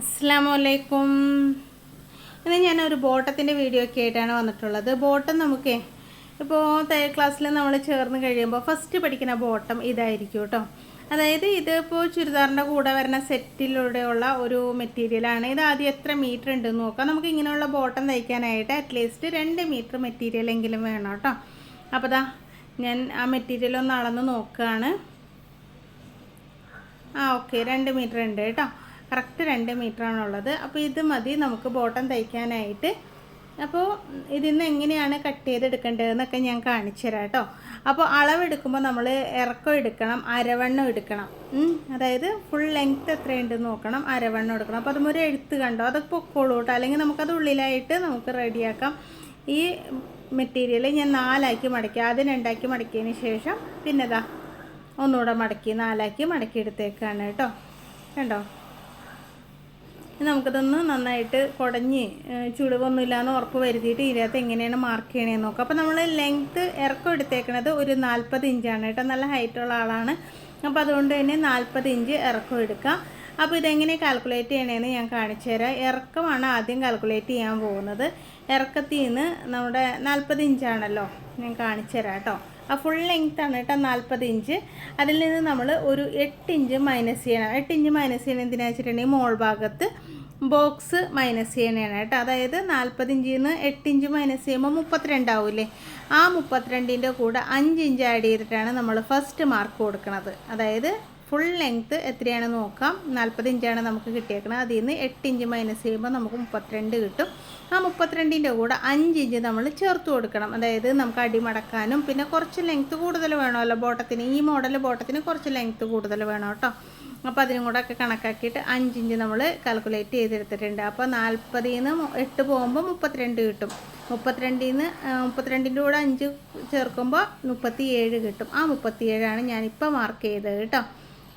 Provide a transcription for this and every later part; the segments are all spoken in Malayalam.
അസ്സാമലൈക്കും ഇന്ന് ഒരു ബോട്ടത്തിന്റെ വീഡിയോ ഒക്കെ ആയിട്ടാണ് വന്നിട്ടുള്ളത്. ബോട്ടം നമുക്ക് ഇപ്പോൾ തയ്യൽ ക്ലാസ്സിൽ നമ്മൾ ചേർന്ന് കഴിയുമ്പോൾ ഫസ്റ്റ് പഠിക്കുന്ന ബോട്ടം ഇതായിരിക്കും കേട്ടോ അതായത് ഇതിപ്പോൾ ചുരിദാറിന്റെ കൂടെ വരുന്ന സെറ്റിലൂടെയുള്ള ഒരു മെറ്റീരിയലാണ് ഇത് ആദ്യം എത്ര മീറ്റർ ഉണ്ടെന്ന് നോക്കാം. നമുക്ക് ഇങ്ങനെയുള്ള ബോട്ടം തയ്ക്കാനായിട്ട് അറ്റ്ലീസ്റ്റ് രണ്ട് മീറ്റർ മെറ്റീരിയൽ എങ്കിലും വേണം കേട്ടോ അപ്പോൾ ദാ ഞാൻ ആ മെറ്റീരിയൽ ഒന്ന് അളന്ന് നോക്കുകയാണ് ആ ഓക്കെ രണ്ട് മീറ്റർ ഉണ്ട് കേട്ടോ കറക്റ്റ് രണ്ട് മീറ്റർ ആണുള്ളത് അപ്പോൾ ഇത് മതി നമുക്ക് ബോട്ടം തയ്ക്കാനായിട്ട്. അപ്പോൾ ഇതിന്ന് എങ്ങനെയാണ് കട്ട് ചെയ്തെടുക്കേണ്ടതെന്നൊക്കെ ഞാൻ കാണിച്ചു തരാം കേട്ടോ. അപ്പോൾ അളവെടുക്കുമ്പോൾ നമ്മൾ ഇറക്കം എടുക്കണം അരവണ്ണം എടുക്കണം. അതായത് ഫുൾ ലെങ്ത് എത്രയുണ്ടെന്ന് നോക്കണം അരവണ്ണം എടുക്കണം. അപ്പോൾ അതുമൊരു എഴുത്ത് കണ്ടോ? അതൊക്കെ പൊക്കോളൂ കേട്ടോ. അല്ലെങ്കിൽ നമുക്കത് ഉള്ളിലായിട്ട് നമുക്ക് റെഡിയാക്കാം. ഈ മെറ്റീരിയൽ ഞാൻ നാലാക്കി മടക്കി ആദ്യം രണ്ടാക്കി മടക്കിയതിന് ശേഷം പിന്നെതാ ഒന്നുകൂടെ മടക്കി നാലാക്കി മടക്കി എടുത്തേക്കാണ് കേട്ടോ. കണ്ടോ? നമുക്കിതൊന്ന് നന്നായിട്ട് കുടഞ്ഞ് ചുളിവൊന്നുമില്ലാന്ന് ഉറപ്പ് വരുത്തിയിട്ട് ഇതിനകത്ത് എങ്ങനെയാണ് മാർക്ക് ചെയ്യണേ നോക്കാം. അപ്പോൾ നമ്മൾ ലെങ്ത്ത് ഇറക്കം എടുത്തേക്കണത് ഒരു നാൽപ്പത് ഇഞ്ചാണ് കേട്ടോ. നല്ല ഹൈറ്റുള്ള ആളാണ്. അപ്പോൾ അതുകൊണ്ട് തന്നെ നാൽപ്പത് ഇഞ്ച് ഇറക്കം എടുക്കാം. അപ്പോൾ ഇതെങ്ങനെ കാൽക്കുലേറ്റ് ചെയ്യണേന്ന് ഞാൻ കാണിച്ചു തരാം. ഇറക്കമാണ് ആദ്യം കാൽക്കുലേറ്റ് ചെയ്യാൻ പോകുന്നത്. ഇറക്കത്തിൽ നിന്ന് നമ്മുടെ നാൽപ്പത് ഇഞ്ചാണല്ലോ ഞാൻ കാണിച്ചു തരാം കേട്ടോ. ആ ഫുൾ ലെങ്ത് ആണ് കേട്ടോ നാൽപ്പത് ഇഞ്ച് അതിൽ നിന്ന് നമ്മൾ ഒരു എട്ട് ഇഞ്ച് മൈനസ് ചെയ്യണം. എട്ട് ഇഞ്ച് മൈനസ് ചെയ്യണം എന്തിനാ വെച്ചിട്ടുണ്ടെങ്കിൽ മോൾ ഭാഗത്ത് ബോക്സ് മൈനസ് ചെയ്യണതാണ് കേട്ടോ. അതായത് നാൽപ്പത് ഇഞ്ചിൽ നിന്ന് എട്ട് ഇഞ്ച് മൈനസ് ചെയ്യുമ്പോൾ മുപ്പത്തിരണ്ടാവില്ലേ ആ മുപ്പത്തിരണ്ടിന്റെ കൂടെ അഞ്ച് ഇഞ്ച് ആഡ് ചെയ്തിട്ടാണ് നമ്മൾ ഫസ്റ്റ് മാർക്ക് കൊടുക്കുന്നത് അതായത് ഫുൾ ലെങ്ത്ത് എത്രയാണ് നോക്കാം? നാൽപ്പത് ഇഞ്ചാണ് നമുക്ക് കിട്ടിയേക്കുന്നത് അതിൽ നിന്ന് എട്ട് ഇഞ്ച് മൈനസ് ചെയ്യുമ്പോൾ നമുക്ക് മുപ്പത്തിരണ്ട് കിട്ടും. ആ മുപ്പത്തിരണ്ടിന്റെ കൂടെ അഞ്ച് ഇഞ്ച് നമ്മൾ ചേർത്ത് കൊടുക്കണം. അതായത് നമുക്ക് അടിമടക്കാനും പിന്നെ കുറച്ച് ലെങ്ത്ത് കൂടുതൽ വേണമല്ലോ ബോട്ടത്തിന്. ഈ മോഡൽ ബോട്ടത്തിന് കുറച്ച് ലെങ്ത്ത് കൂടുതൽ വേണം കേട്ടോ. അപ്പോൾ അതിനും കൂടെ ഒക്കെ കണക്കാക്കിയിട്ട് അഞ്ച് ഇഞ്ച് നമ്മൾ കാൽക്കുലേറ്റ് ചെയ്തെടുത്തിട്ടുണ്ട്. അപ്പോൾ നാൽപ്പതിൽ നിന്ന് എട്ട് പോകുമ്പോൾ മുപ്പത്തിരണ്ട് കിട്ടും. മുപ്പത്തിരണ്ടിൽ നിന്ന് മുപ്പത്തിരണ്ടിന്റെ കൂടെ അഞ്ച് ചേർക്കുമ്പോൾ മുപ്പത്തി ഏഴ് കിട്ടും. ആ മുപ്പത്തി ഏഴാണ് ഞാനിപ്പോൾ മാർക്ക് ചെയ്തത് കേട്ടോ.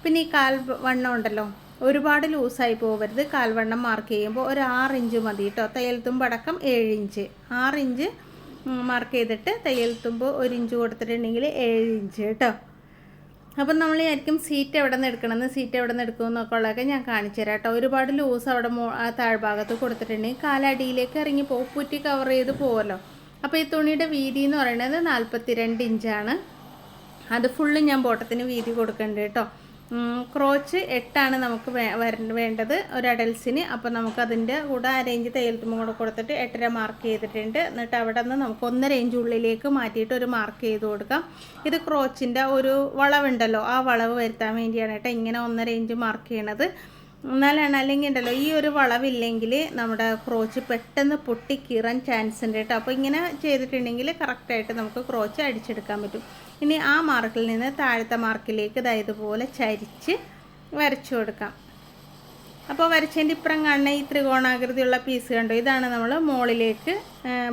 പിന്നെ ഈ കാൽവണ്ണം ഉണ്ടല്ലോ ഒരുപാട് ലൂസായി പോകരുത്. കാൽവണ്ണം മാർക്ക് ചെയ്യുമ്പോൾ ഒരു ആറ് ഇഞ്ച് മതി കേട്ടോ തയ്യൽ തുമ്പ് അടക്കം ഏഴ് ഇഞ്ച് ആറ് ഇഞ്ച് മാർക്ക് ചെയ്തിട്ട് തയ്യൽ തുമ്പ് ഒരു ഇഞ്ച് കൊടുത്തിട്ടുണ്ടെങ്കിൽ ഏഴ് ഇഞ്ച് കേട്ടോ അപ്പം നമ്മൾ ആയിരിക്കും സീറ്റ് എവിടെ നിന്ന് എടുക്കണമെന്ന് സീറ്റ് എവിടെ നിന്ന് എടുക്കുമെന്നൊക്കെ ഉള്ളതൊക്കെ ഞാൻ കാണിച്ചു തരാം കേട്ടോ ഒരുപാട് ലൂസ് അവിടെ മോ താഴ്ഭാഗത്ത് കൊടുത്തിട്ടുണ്ടെങ്കിൽ കാലടിയിലേക്ക് ഇറങ്ങി പോകും പുറ്റി കവർ ചെയ്ത് പോകുമല്ലോ അപ്പോൾ ഈ തുണിയുടെ വീതി എന്ന് പറയുന്നത് നാൽപ്പത്തി രണ്ട് ഇഞ്ചാണ് അത് ഫുള്ള് ഞാൻ ബോട്ടത്തിന് വീതി കൊടുക്കേണ്ടത് കേട്ടോ ക്രോച്ച് എട്ടാണ് നമുക്ക് വേണ്ടത്. ഒരു അഡൽസിന് അപ്പോൾ നമുക്ക് അതിന്റെ കൂടെ റേഞ്ച് തയ്യൽത്തുമ്പോൾ കൂടെ കൊടുത്തിട്ട് എട്ടര മാർക്ക് ചെയ്തിട്ടുണ്ട്. എന്നിട്ട് അവിടെ നിന്ന് നമുക്ക് ഒന്നര ഇഞ്ച് ഉള്ളിലേക്ക് മാറ്റിയിട്ട് ഒരു മാർക്ക് ചെയ്ത് കൊടുക്കാം. ഇത് ക്രോച്ചിന്റെ ഒരു വളവുണ്ടല്ലോ. ആ വളവ് വരുത്താൻ വേണ്ടിയാണ് കേട്ടോ ഇങ്ങനെ ഒന്നര ഇഞ്ച് മാർക്ക് ചെയ്യണത്. എന്നാലാണ് അല്ലെങ്കിൽ ഉണ്ടല്ലോ ഈ ഒരു വളവില്ലെങ്കിൽ നമ്മുടെ ക്രോച്ച് പെട്ടെന്ന് പൊട്ടിക്കീറാൻ ചാൻസ് ഉണ്ട് കേട്ടോ. അപ്പോൾ ഇങ്ങനെ ചെയ്തിട്ടുണ്ടെങ്കിൽ കറക്റ്റായിട്ട് നമുക്ക് ക്രോച്ച് അടിച്ചെടുക്കാൻ പറ്റും. ഇനി ആ മാർക്കിൽ നിന്ന് താഴത്തെ മാർക്കിലേക്ക് ഇതാ ഇതുപോലെ ചരിച്ച് വരച്ചു കൊടുക്കാം. അപ്പോൾ വരച്ചതിന്റെ ഇപ്പുറം കാണുന്ന ഈ ത്രികോണാകൃതിയുള്ള പീസ് കണ്ടോ? ഇതാണ് നമ്മൾ മുകളിലേക്ക്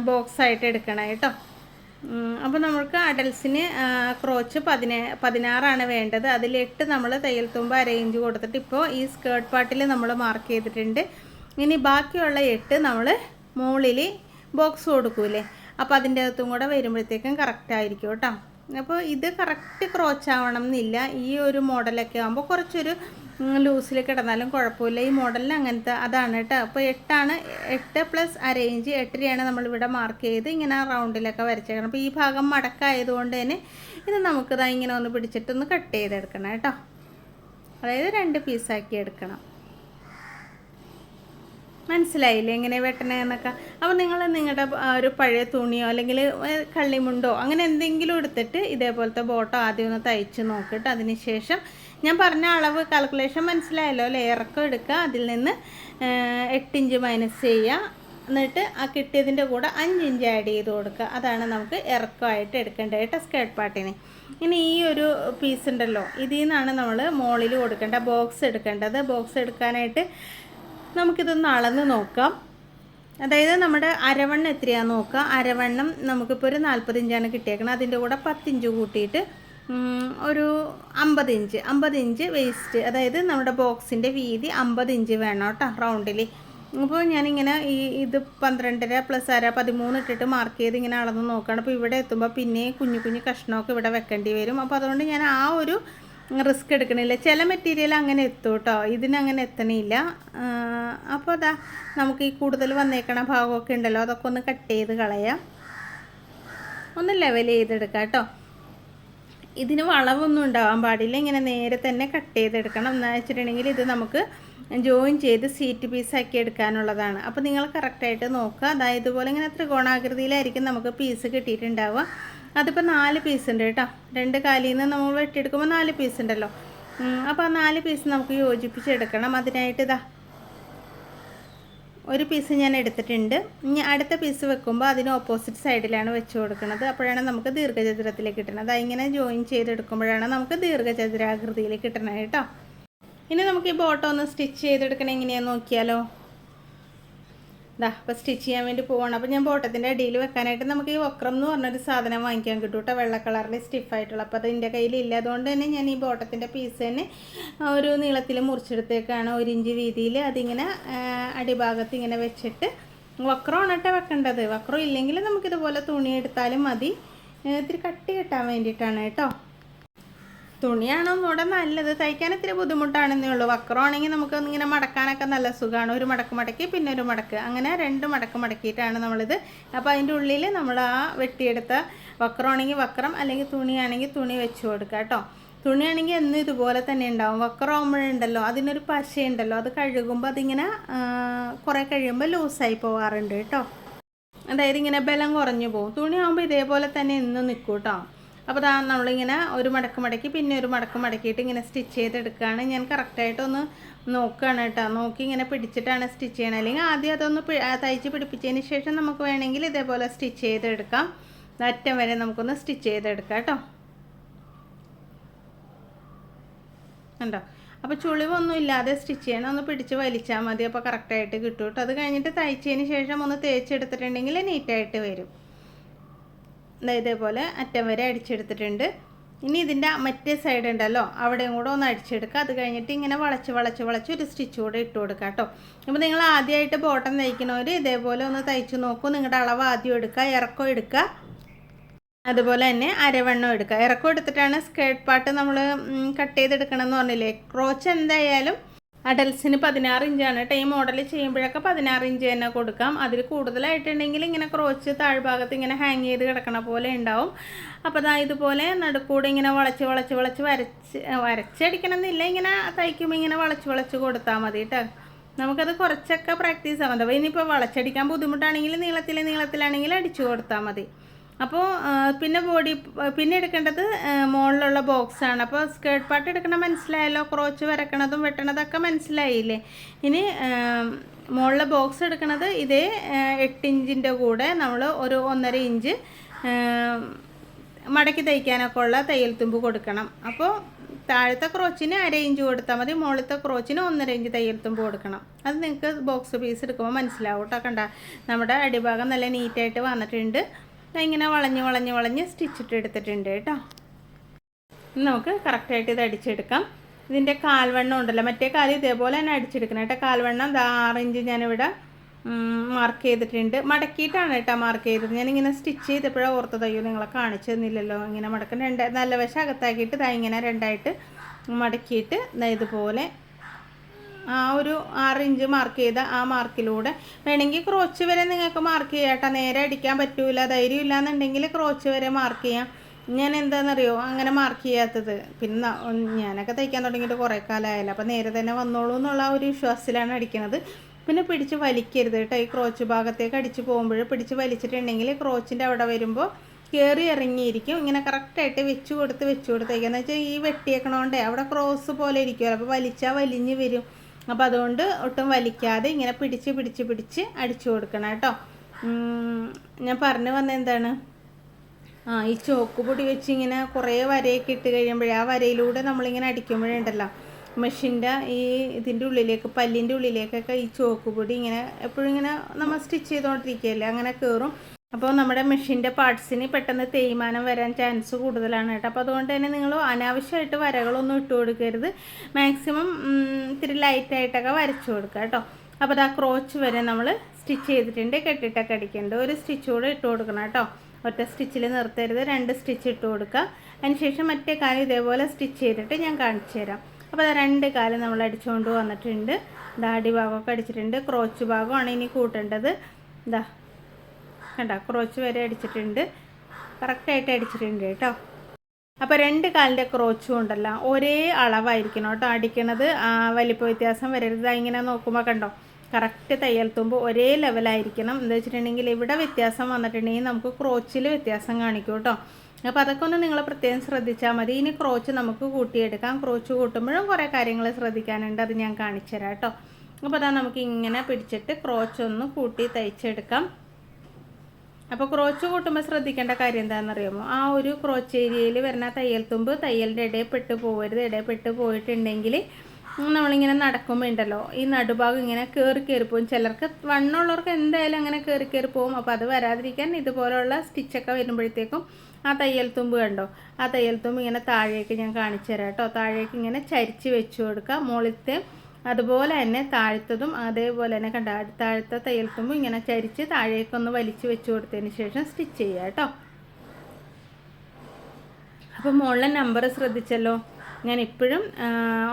ബോക്സായിട്ട് എടുക്കണം കേട്ടോ. അപ്പോൾ നമുക്ക് അഡൽസിന് ക്രോച്ച് പതിനേ പതിനാറാണ് വേണ്ടത്. അതിൽ എട്ട് നമ്മൾ തയ്യൽ തുമ്പ് അരയിഞ്ച് കൊടുത്തിട്ട് ഇപ്പോൾ ഈ സ്കേർട്ട് പാർട്ടിൽ നമ്മൾ മാർക്ക് ചെയ്തിട്ടുണ്ട്. ഇനി ബാക്കിയുള്ള എട്ട് നമ്മൾ മുകളിൽ ബോക്സ് കൊടുക്കൂലേ അപ്പോൾ അതിന്റെ അകത്തും കൂടെ വരുമ്പോഴത്തേക്കും കറക്റ്റ് ആയിരിക്കും കേട്ടോ. അപ്പോൾ ഇത് കറക്റ്റ് ക്രോച്ച് ആവണം എന്നില്ല. ഈ ഒരു മോഡലൊക്കെ ആകുമ്പോൾ കുറച്ചൊരു ലൂസിൽ കിടന്നാലും കുഴപ്പമില്ല. ഈ മോഡലിന് അങ്ങനത്തെ അതാണ് കേട്ടോ അപ്പോൾ എട്ടാണ് എട്ട് പ്ലസ് അരയിഞ്ച് എട്ടരയാണ് നമ്മളിവിടെ മാർക്ക് ചെയ്ത് ഇങ്ങനെ റൗണ്ടിലൊക്കെ വരച്ചേക്കണം. അപ്പോൾ ഈ ഭാഗം മടക്കായതുകൊണ്ട് തന്നെ ഇത് നമുക്കിതാ ഇങ്ങനെ ഒന്ന് പിടിച്ചിട്ടൊന്ന് കട്ട് ചെയ്തെടുക്കണം കേട്ടോ. അതായത് രണ്ട് പീസാക്കി എടുക്കണം. മനസ്സിലായില്ലേ എങ്ങനെ വെട്ടണേന്നൊക്കെ അപ്പോൾ നിങ്ങൾ നിങ്ങളുടെ ഒരു പഴയ തുണിയോ അല്ലെങ്കിൽ കള്ളിമുണ്ടോ അങ്ങനെ എന്തെങ്കിലും എടുത്തിട്ട് ഇതേപോലത്തെ ബോട്ടോ ആദ്യം ഒന്ന് തയ്ച്ച് നോക്കിയിട്ട് അതിന് ശേഷം ഞാൻ പറഞ്ഞ അളവ് കാൽക്കുലേഷൻ മനസ്സിലായല്ലോ അല്ലേ? ഇറക്കം എടുക്കുക അതിൽ നിന്ന് ഏഹ്, എട്ട് ഇഞ്ച് മൈനസ് ചെയ്യുക എന്നിട്ട് ആ കിട്ടിയതിന്റെ കൂടെ അഞ്ച് ഇഞ്ച് ആഡ് ചെയ്ത് കൊടുക്കുക. അതാണ് നമുക്ക് ഇറക്കമായിട്ട് എടുക്കേണ്ടത് കേട്ടോ സ്കേർട്ട് പാട്ടിന് ഇനി ഈ ഒരു പീസ് ഉണ്ടല്ലോ ഇതിൽ നിന്നാണ് നമ്മൾ മുകളിൽ കൊടുക്കേണ്ട ബോക്സ് എടുക്കേണ്ടത്. ബോക്സ് എടുക്കാനായിട്ട് നമുക്കിതൊന്ന് അളന്ന് നോക്കാം. അതായത് നമ്മുടെ അരവണ്ണം എത്രയാണെന്ന് നോക്കുക അരവണ്ണം നമുക്കിപ്പോൾ ഒരു നാൽപ്പത് ഇഞ്ചാണ് കിട്ടിയേക്കുന്നത് അതിന്റെ കൂടെ പത്തിഞ്ച് കൂട്ടിയിട്ട് ഒരു അമ്പത് ഇഞ്ച് അമ്പത് ഇഞ്ച് വേസ്റ്റ് അതായത് നമ്മുടെ ബോക്സിന്റെ വീതി അമ്പത് ഇഞ്ച് വേണം കേട്ടോ റൗണ്ടിൽ അപ്പോൾ ഞാനിങ്ങനെ ഈ ഇത് പന്ത്രണ്ടര പ്ലസ് അര പതിമൂന്ന് ഇട്ടിട്ട് മാർക്ക് ചെയ്ത് ഇങ്ങനെ അളന്ന് നോക്കുകയാണ്. അപ്പോൾ ഇവിടെ എത്തുമ്പോൾ പിന്നെ കുഞ്ഞു കുഞ്ഞു കഷ്ണമൊക്കെ ഇവിടെ വെക്കേണ്ടി വരും. അപ്പോൾ അതുകൊണ്ട് ഞാൻ ആ ഒരു റിസ്ക് എടുക്കണില്ല. ചില മെറ്റീരിയൽ അങ്ങനെ എത്തും കേട്ടോ. ഇതിനങ്ങനെ എത്തണില്ല. അപ്പോൾ അതാ നമുക്ക് ഈ കൂടുതൽ വന്നേക്കണ ഭാഗമൊക്കെ ഉണ്ടല്ലോ അതൊക്കെ ഒന്ന് കട്ട് ചെയ്ത് കളയാം. ഒന്ന് ലെവൽ ചെയ്തെടുക്കാം കേട്ടോ. ഇതിന് വളവൊന്നും ഉണ്ടാവാൻ പാടില്ല. ഇങ്ങനെ നേരെ തന്നെ കട്ട് ചെയ്തെടുക്കണം. എന്ന് വെച്ചിട്ടുണ്ടെങ്കിൽ ഇത് നമുക്ക് ജോയിൻ ചെയ്ത് സീറ്റ് പീസാക്കി എടുക്കാനുള്ളതാണ്. അപ്പോൾ നിങ്ങൾ കറക്റ്റായിട്ട് നോക്കുക. അതായത് ഇതുപോലെ ഇങ്ങനെ ത്രികോണാകൃതിയിലായിരിക്കും നമുക്ക് പീസ് കിട്ടിയിട്ടുണ്ടാവുക. അതിപ്പോൾ നാല് പീസ് ഉണ്ട് കേട്ടോ. രണ്ട് കാലിൽ നിന്ന് നമ്മൾ വെട്ടിയെടുക്കുമ്പോൾ നാല് പീസ് ഉണ്ടല്ലോ. അപ്പോൾ ആ നാല് പീസ് നമുക്ക് യോജിപ്പിച്ചെടുക്കണം. അതിനായിട്ട് ഇതാ ഒരു പീസ് ഞാൻ എടുത്തിട്ടുണ്ട്. ഇനി അടുത്ത പീസ് വെക്കുമ്പോൾ അതിന് ഓപ്പോസിറ്റ് സൈഡിലാണ് വെച്ച് കൊടുക്കുന്നത്. അപ്പോഴാണ് നമുക്ക് ദീർഘചതുരത്തിലേക്ക് കിട്ടുന്നത്. അതിങ്ങനെ ജോയിൻ ചെയ്തെടുക്കുമ്പോഴാണ് നമുക്ക് ദീർഘചതുരാകൃതിയിലേക്ക് കിട്ടണത് കേട്ടോ. ഇനി നമുക്ക് ഈ ബോട്ടം ഒന്ന് സ്റ്റിച്ച് ചെയ്തെടുക്കണം എങ്ങനെയാണെന്ന് നോക്കിയാലോ. ഇതാ അപ്പോൾ സ്റ്റിച്ച് ചെയ്യാൻ വേണ്ടി പോവാണ്. അപ്പോൾ ഞാൻ ബോട്ടത്തിന്റെ അടിയിൽ വെക്കാനായിട്ട് നമുക്ക് ഈ വക്രം എന്ന് പറഞ്ഞൊരു സാധനം വാങ്ങിക്കാൻ കിട്ടും കേട്ടോ. വെള്ള കളറിൽ സ്റ്റിഫായിട്ടുള്ള അപ്പോൾ അത് എന്റെ കയ്യിലില്ല അതുകൊണ്ട് തന്നെ ഞാൻ ഈ ബോട്ടത്തിന്റെ പീസ് തന്നെ ഒരു നീളത്തിൽ മുറിച്ചെടുത്തേക്കാണ്. ഒരു ഇഞ്ച് വീതിയിൽ അതിങ്ങനെ അടിഭാഗത്ത് ഇങ്ങനെ വെച്ചിട്ട് വക്രമാണ് കേട്ടോ വെക്കേണ്ടത്. വക്രം ഇല്ലെങ്കിൽ നമുക്കിതുപോലെ തുണി എടുത്താലും മതി. ഇത്തിരി കട്ടി കെട്ടാൻ വേണ്ടിയിട്ടാണ് കേട്ടോ. തുണിയാണ് ഒന്നുകൂടെ നല്ലത്. തയ്ക്കാൻ ഇത്തിരി ബുദ്ധിമുട്ടാണെന്നേ ഉള്ളൂ. വക്രമാണെങ്കിൽ നമുക്ക് ഇങ്ങനെ മടക്കാനൊക്കെ നല്ല സുഖമാണ് ഒരു മടക്ക് മടക്കി പിന്നെ ഒരു മടക്ക്. അങ്ങനെ രണ്ട് മടക്ക് മടക്കിയിട്ടാണ് നമ്മളിത്. അപ്പോൾ അതിന്റെ ഉള്ളിൽ നമ്മൾ ആ വെട്ടിയെടുത്ത വക്രമാണെങ്കിൽ വക്രം അല്ലെങ്കിൽ തുണിയാണെങ്കിൽ തുണി വെച്ച് കൊടുക്കുക കേട്ടോ. തുണിയാണെങ്കിൽ എന്നും ഇതുപോലെ തന്നെ ഉണ്ടാവും. വക്രമാകുമ്പോഴുണ്ടല്ലോ അതിനൊരു പശയുണ്ടല്ലോ. അത് കഴുകുമ്പോൾ അതിങ്ങനെ കുറേ കഴിയുമ്പോൾ ലൂസായി പോകാറുണ്ട് കേട്ടോ. അതായത് ഇങ്ങനെ ബലം കുറഞ്ഞു പോകും. തുണിയാകുമ്പോൾ ഇതേപോലെ തന്നെ എന്നും നിൽക്കും കേട്ടോ. അപ്പോൾ അതാ നമ്മളിങ്ങനെ ഒരു മടക്ക് മടക്കി പിന്നെ ഒരു മടക്ക് മടക്കിയിട്ട് ഇങ്ങനെ സ്റ്റിച്ച് ചെയ്തെടുക്കുകയാണ്. ഞാൻ കറക്റ്റായിട്ടൊന്ന് നോക്കുകയാണ് കേട്ടോ. നോക്കി ഇങ്ങനെ പിടിച്ചിട്ടാണ് സ്റ്റിച്ച് ചെയ്യണത്. അല്ലെങ്കിൽ ആദ്യം അതൊന്ന് തയ്ച്ച് പിടിപ്പിച്ചതിന് ശേഷം നമുക്ക് വേണമെങ്കിൽ ഇതേപോലെ സ്റ്റിച്ച് ചെയ്തെടുക്കാം. അറ്റം വരെ നമുക്കൊന്ന് സ്റ്റിച്ച് ചെയ്തെടുക്കാം കേട്ടോ. ഉണ്ടോ അപ്പോൾ ചുളിവൊന്നും ഇല്ലാതെ സ്റ്റിച്ച് ചെയ്യണം. ഒന്ന് പിടിച്ച് വലിച്ചാൽ മതി. അപ്പോൾ കറക്റ്റായിട്ട് കിട്ടും കേട്ടോ. അത് കഴിഞ്ഞിട്ട് തയ്ച്ചതിന് ശേഷം ഒന്ന് തേച്ചെടുത്തിട്ടുണ്ടെങ്കിൽ നീറ്റായിട്ട് വരും. ഇതേപോലെ അറ്റം വരെ അടിച്ചെടുത്തിട്ടുണ്ട്. ഇനി ഇതിന്റെ മറ്റേ സൈഡ് ഉണ്ടല്ലോ അവിടെയും കൂടെ ഒന്ന് അടിച്ചെടുക്കുക. അത് കഴിഞ്ഞിട്ട് ഇങ്ങനെ വളച്ച് വളച്ച് വളച്ച് ഒരു സ്റ്റിച്ച് കൂടെ ഇട്ട് കൊടുക്കുക കേട്ടോ. അപ്പോൾ നിങ്ങൾ ആദ്യമായിട്ട് ബോട്ടം തയ്ക്കണവർ ഇതേപോലെ ഒന്ന് തയ്ച്ച് നോക്കൂ. നിങ്ങളുടെ അളവ് ആദ്യം എടുക്കുക ഇറക്കം എടുക്കുക. അതുപോലെ തന്നെ അരവണ്ണം എടുക്കുക. ഇറക്കം എടുത്തിട്ടാണ് സ്കേർട്ട് പാട്ട് നമ്മൾ കട്ട് ചെയ്തെടുക്കണം എന്ന് പറഞ്ഞില്ലേ? ക്രോച്ച് എന്തായാലും അഡൽസിന് പതിനാറ് ഇഞ്ചാണ്. ഈ മോഡൽ ചെയ്യുമ്പോഴൊക്കെ പതിനാറ് ഇഞ്ച് തന്നെ കൊടുക്കാം. അതിൽ കൂടുതലായിട്ടുണ്ടെങ്കിൽ ഇങ്ങനെ ക്രോച്ച് താഴ്ഭാഗത്ത് ഇങ്ങനെ ഹാങ് ചെയ്ത് കിടക്കണ പോലെ ഉണ്ടാവും. അപ്പോൾ അതാ ഇതുപോലെ നടുക്കൂടെ ഇങ്ങനെ വളച്ച് വളച്ച് വളച്ച് വരച്ച് വരച്ചടിക്കണം എന്നില്ല ഇങ്ങനെ തയ്ക്കുമ്പോൾ ഇങ്ങനെ വളച്ച് വളച്ച് കൊടുത്താൽ മതി കേട്ടോ. നമുക്കത് കുറച്ചൊക്കെ പ്രാക്ടീസ് ആവാം. അപ്പോൾ ഇനിയിപ്പോൾ വളച്ചടിക്കാൻ ബുദ്ധിമുട്ടാണെങ്കിൽ നീളത്തിൽ നീളത്തിലാണെങ്കിൽ അടിച്ചു കൊടുത്താൽ മതി. അപ്പോൾ പിന്നെ ബോഡി പിന്നെ എടുക്കേണ്ടത് മുകളിലുള്ള ബോക്സാണ് അപ്പോൾ സ്കേർട്ട് പാർട്ട് എടുക്കണം മനസ്സിലായല്ലോ? ക്രോച്ച് വരക്കണതും വെട്ടണതൊക്കെ മനസ്സിലായില്ലേ? ഇനി മുകളിലെ ബോക്സ് എടുക്കണത് ഇതേ എട്ട് ഇഞ്ചിന്റെ കൂടെ നമ്മൾ ഒരു ഒന്നര ഇഞ്ച് മടക്കി തയ്ക്കാനൊക്കെ ഉള്ള തയ്യൽ തുമ്പ് കൊടുക്കണം. അപ്പോൾ താഴത്തെ ക്രോച്ചിന് അര ഇഞ്ച് കൊടുത്താൽ മതി മുകളിലത്തെ ക്രോച്ചിന് ഒന്നര ഇഞ്ച് തയ്യൽ തുമ്പ് കൊടുക്കണം. അത് നിങ്ങൾക്ക് ബോക്സ് പീസ് എടുക്കുമ്പോൾ മനസ്സിലാവും കേട്ടോ കണ്ട. നമ്മുടെ അടിഭാഗം നല്ല നീറ്റായിട്ട് വന്നിട്ടുണ്ട്. ഇങ്ങനെ വളഞ്ഞ് വളഞ്ഞ് വളഞ്ഞ് സ്റ്റിച്ചിട്ട് എടുത്തിട്ടുണ്ട് കേട്ടോ നമുക്ക് കറക്റ്റായിട്ട് ഇത് അടിച്ചെടുക്കാം. ഇതിന്റെ കാൽവണ്ണം ഉണ്ടല്ലോ. മറ്റേ കാൽ ഇതേപോലെ തന്നെ അടിച്ചെടുക്കണം കേട്ടോ. കാൽവണ്ണം ആറ് ഇഞ്ച് ഞാനിവിടെ മാർക്ക് ചെയ്തിട്ടുണ്ട്. മടക്കിയിട്ടാണ് കേട്ടോ മാർക്ക് ചെയ്തത്. ഞാനിങ്ങനെ സ്റ്റിച്ച് ചെയ്തപ്പോഴാണ് ഓർത്തത് അയ്യോ നിങ്ങളെ കാണിച്ചു തന്നില്ലല്ലോ. ഇങ്ങനെ മടക്കം രണ്ട് നല്ല വശം അകത്താക്കിയിട്ട് ഇതാ ഇങ്ങനെ രണ്ടായിട്ട് മടക്കിയിട്ട് ഇതുപോലെ ആ ഒരു ആറ് ഇഞ്ച് മാർക്ക് ചെയ്ത ആ മാർക്കിലൂടെ വേണമെങ്കിൽ ക്രോച്ച് വരെ നിങ്ങൾക്ക് മാർക്ക് ചെയ്യാട്ടോ നേരെ അടിക്കാൻ പറ്റൂല ധൈര്യം ഇല്ലാന്നുണ്ടെങ്കിൽ ക്രോച്ച് വരെ മാർക്ക് ചെയ്യാം. ഞാൻ എന്താണെന്നറിയോ അങ്ങനെ മാർക്ക് ചെയ്യാത്തത്. പിന്നെ ഞാനൊക്കെ തയ്ക്കാൻ തുടങ്ങിയിട്ട് കുറേ കാലമായല്ലോ. അപ്പോൾ നേരെ തന്നെ വന്നോളൂ എന്നുള്ള ഒരു വിശ്വാസത്തിലാണ് അടിക്കുന്നത് പിന്നെ പിടിച്ച് വലിക്കരുത് കേട്ടോ. ഈ ക്രോച്ച് ഭാഗത്തേക്ക് അടിച്ച് പോകുമ്പോൾ പിടിച്ച് വലിച്ചിട്ടുണ്ടെങ്കിൽ ക്രോച്ചിന്റെ അവിടെ വരുമ്പോൾ കയറി ഇറങ്ങിയിരിക്കും. ഇങ്ങനെ കറക്റ്റായിട്ട് വെച്ച് കൊടുത്ത് വെച്ച് കൊടുത്തേക്കുക എന്ന് വെച്ചാൽ ഈ വെട്ടിയേക്കണോണ്ടേ അവിടെ ക്രോസ് പോലെ ഇരിക്കുമല്ലോ അപ്പോൾ വലിച്ചാൽ വലിഞ്ഞ് വരും. അപ്പോൾ അതുകൊണ്ട് ഒട്ടും വലിക്കാതെ ഇങ്ങനെ പിടിച്ച് പിടിച്ച് പിടിച്ച് അടിച്ചു കൊടുക്കണം കേട്ടോ. ഞാൻ പറഞ്ഞു വന്ന എന്താണ്? ആ ഈ ചോക്ക് പൊടി വെച്ച് ഇങ്ങനെ കുറേ വരയൊക്കെ ഇട്ട് കഴിയുമ്പോഴേ ആ വരയിലൂടെ നമ്മളിങ്ങനെ അടിക്കുമ്പോഴുണ്ടല്ലോ മെഷീന്റെ ഈ ഇതിന്റെ ഉള്ളിലേക്ക് പല്ലിന്റെ ഉള്ളിലേക്കൊക്കെ ഈ ചോക്ക് പൊടി ഇങ്ങനെ എപ്പോഴും ഇങ്ങനെ നമ്മൾ സ്റ്റിച്ച് ചെയ്തുകൊണ്ടിരിക്കുകയല്ലേ അങ്ങനെ കയറും. അപ്പോൾ നമ്മുടെ മെഷീന്റെ പാർട്സിന് പെട്ടെന്ന് തേയ്മാനം വരാൻ ചാൻസ് കൂടുതലാണ് കേട്ടോ. അപ്പോൾ അതുകൊണ്ട് തന്നെ നിങ്ങൾ അനാവശ്യമായിട്ട് വരകളൊന്നും ഇട്ട് കൊടുക്കരുത്. മാക്സിമം ഇത്തിരി ലൈറ്റായിട്ടൊക്കെ വരച്ചു കൊടുക്കുക കേട്ടോ. അപ്പോൾ അത് ആ ക്രോച്ച് വരെ നമ്മൾ സ്റ്റിച്ച് ചെയ്തിട്ടുണ്ട്. കെട്ടിട്ടൊക്കെ അടിക്കേണ്ടത് ഒരു സ്റ്റിച്ച് കൂടെ ഇട്ട് കൊടുക്കണം കേട്ടോ. ഒറ്റ സ്റ്റിച്ചിൽ നിർത്തരുത്. രണ്ട് സ്റ്റിച്ച് ഇട്ട് കൊടുക്കുക. അതിനുശേഷം മറ്റേ കാലം ഇതേപോലെ സ്റ്റിച്ച് ചെയ്തിട്ട് ഞാൻ കാണിച്ചു തരാം. അപ്പോൾ അത് രണ്ട് കാലം നമ്മൾ അടിച്ചുകൊണ്ട് വന്നിട്ടുണ്ട്. ദാടി ഭാഗമൊക്കെ അടിച്ചിട്ടുണ്ട്. ക്രോച്ച് ഭാഗമാണ് ഇനി കൂട്ടേണ്ടത്. ഇതാ കണ്ട ക്രോച്ച് വരെ അടിച്ചിട്ടുണ്ട്. കറക്റ്റായിട്ട് അടിച്ചിട്ടുണ്ട് കേട്ടോ. അപ്പോൾ രണ്ട് കാലിന്റെ ക്രോച്ചും ഉണ്ടല്ലോ ഒരേ അളവായിരിക്കണം കേട്ടോ അടിക്കണത്. വലിപ്പ വ്യത്യാസം വരരുത്. ഇങ്ങനെ നോക്കുമ്പോൾ കണ്ടോ കറക്റ്റ് തയ്യൽ തുമ്പ് ഒരേ ലെവലായിരിക്കണം എന്താ വെച്ചിട്ടുണ്ടെങ്കിൽ ഇവിടെ വ്യത്യാസം വന്നിട്ടുണ്ടെങ്കിൽ നമുക്ക് ക്രോച്ചിൽ വ്യത്യാസം കാണിക്കും കേട്ടോ. അപ്പോൾ അതൊക്കെ ഒന്ന് നിങ്ങൾ പ്രത്യേകം ശ്രദ്ധിച്ചാൽ മതി. ഇനി ക്രോച്ച് നമുക്ക് കൂട്ടിയെടുക്കാം. ക്രോച്ച് കൂട്ടുമ്പോഴും കുറേ കാര്യങ്ങൾ ശ്രദ്ധിക്കാനുണ്ട്. അത് ഞാൻ കാണിച്ചു തരാം കേട്ടോ. അപ്പോൾ അതാ നമുക്ക് ഇങ്ങനെ പിടിച്ചിട്ട് ക്രോച്ച് ഒന്ന് കൂട്ടി തയ്ച്ചെടുക്കാം. അപ്പോൾ ക്രോച്ച് കൂട്ടുമ്പോൾ ശ്രദ്ധിക്കേണ്ട കാര്യം എന്താണെന്നറിയാമോ? ആ ഒരു ക്രോച്ച് ഏരിയയിൽ വരുന്ന തയ്യൽ തുമ്പ് തയ്യലിന്റെ ഇടയിൽ പെട്ട് പോകരുത് ഇടയിൽ പെട്ട് പോയിട്ടുണ്ടെങ്കിൽ നമ്മളിങ്ങനെ നടക്കുമ്പോൾ ഉണ്ടല്ലോ ഈ നടുഭാഗം ഇങ്ങനെ കയറി കയറി പോകും. ചിലർക്ക് വണ്ണമുള്ളവർക്ക് എന്തായാലും അങ്ങനെ കയറി കയറി പോകും. അപ്പോൾ അത് വരാതിരിക്കാൻ ഇതുപോലുള്ള സ്റ്റിച്ചൊക്കെ വരുമ്പോഴത്തേക്കും ആ തയ്യൽ തുമ്പ് കണ്ടോ? ആ തയ്യൽ തുമ്പ് ഇങ്ങനെ താഴേക്ക് ഞാൻ കാണിച്ചു തരാം കേട്ടോ. താഴേക്ക് ഇങ്ങനെ ചരിച്ച് വെച്ച് കൊടുക്കുക മുകളിലത്തെ അതുപോലെ തന്നെ താഴ്ത്തതും അതേപോലെ തന്നെ കണ്ട താഴത്തെ തയ്യൽക്കുമ്പോൾ ഇങ്ങനെ ചരിച്ച് താഴേക്കൊന്ന് വലിച്ചു വെച്ച് കൊടുത്തതിന് ശേഷം സ്റ്റിച്ച് ചെയ്യുക കേട്ടോ. അപ്പോൾ മുകളിലെ നമ്പർ ശ്രദ്ധിച്ചല്ലോ? ഞാൻ ഇപ്പോഴും